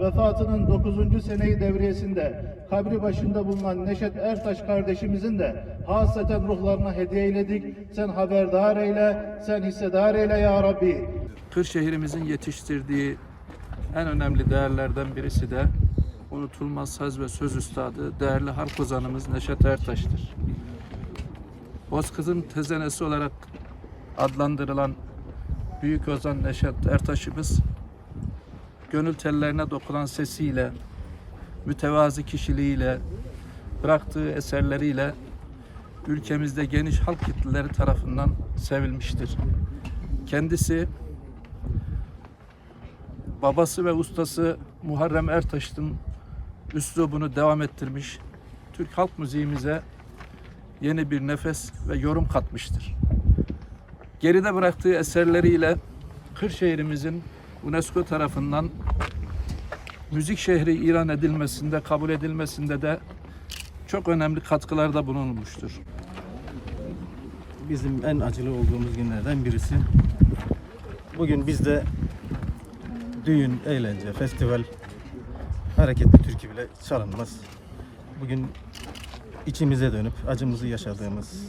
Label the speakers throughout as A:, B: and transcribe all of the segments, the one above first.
A: vefatının 9. seneyi devriyesinde kabri başında bulunan Neşet Ertaş kardeşimizin de hasreten ruhlarına hediye eyledik. Sen haberdar eyle, sen hissedar eyle ya Rabbi.
B: Kırşehir'imizin yetiştirdiği en önemli değerlerden birisi de unutulmaz saz ve söz üstadı değerli halk ozanımız Neşet Ertaş'tır. Bozkız'ın tezenesi olarak adlandırılan Büyük Ozan Neşet Ertaş'ımız gönül tellerine dokunan sesiyle, mütevazi kişiliğiyle, bıraktığı eserleriyle ülkemizde geniş halk kitleleri tarafından sevilmiştir. Kendisi babası ve ustası Muharrem Ertaş'ın üslubunu devam ettirmiş. Türk halk müziğimize yeni bir nefes ve yorum katmıştır. Geride bıraktığı eserleriyle Kırşehir'imizin UNESCO tarafından müzik şehri ilan edilmesinde, kabul edilmesinde de çok önemli katkılarda bulunmuştur.
C: bizim en acılı olduğumuz günlerden birisi. Bugün bizde düğün, eğlence, festival, hareketli türkü bile çalınmaz. Bugün içimize dönüp acımızı yaşadığımız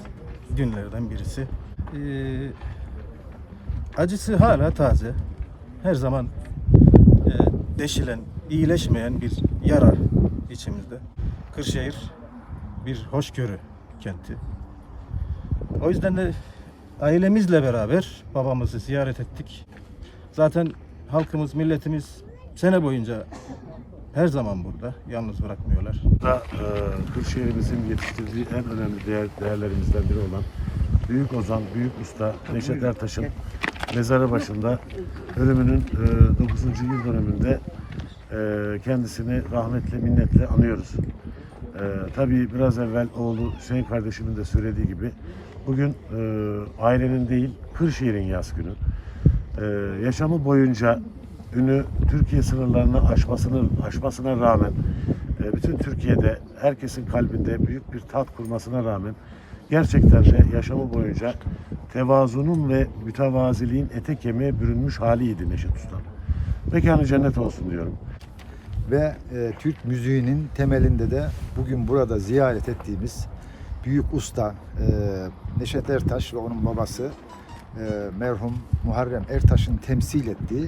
C: günlerden birisi. Ee, acısı hala taze. Her zaman e, deşilen, iyileşmeyen bir yara içimizde. Kırşehir bir hoşgörü kenti. O yüzden de ailemizle beraber babamızı ziyaret ettik. Zaten halkımız, milletimiz sene boyunca her zaman burada. Yalnız bırakmıyorlar.
D: da e, Kırşehir'imizin yetiştirdiği en önemli değer, değerlerimizden biri olan Büyük Ozan, Büyük Usta Neşet Ertaş'ın mezarı başında ölümünün e, 9. yıl dönümünde e, kendisini rahmetle, minnetle anıyoruz. E, tabii biraz evvel oğlu Hüseyin kardeşimin de söylediği gibi bugün e, ailenin değil Kırşehir'in yaz günü. E, yaşamı boyunca ünü Türkiye sınırlarını aşmasını aşmasına rağmen e, bütün Türkiye'de herkesin kalbinde büyük bir tat kurmasına rağmen gerçekten de yaşamı boyunca tevazunun ve mütevaziliğin ete kemiğe bürünmüş haliydi Neşet Usta. Mekanı cennet olsun diyorum.
E: ve e, Türk müziğinin temelinde de bugün burada ziyaret ettiğimiz büyük usta e, Neşet Ertaş ve onun babası e, merhum Muharrem Ertaş'ın temsil ettiği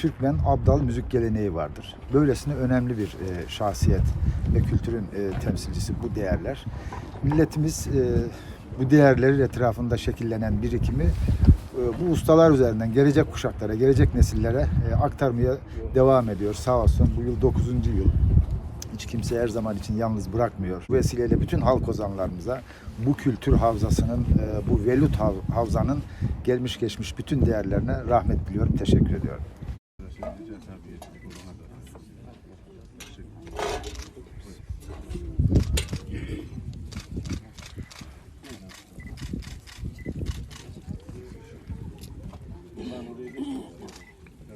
E: Türkmen Abdal müzik geleneği vardır. Böylesine önemli bir e, şahsiyet ve kültürün e, temsilcisi bu değerler. Milletimiz e, bu değerleri etrafında şekillenen birikimi e, bu ustalar üzerinden gelecek kuşaklara, gelecek nesillere e, aktarmaya devam ediyor. Sağ olsun bu yıl 9. yıl. Hiç kimse her zaman için yalnız bırakmıyor. Bu vesileyle bütün halk ozanlarımıza bu kültür havzasının, e, bu velut hav- havzanın gelmiş geçmiş bütün değerlerine rahmet diliyorum. Teşekkür ediyorum. ikintu cyose abwirwa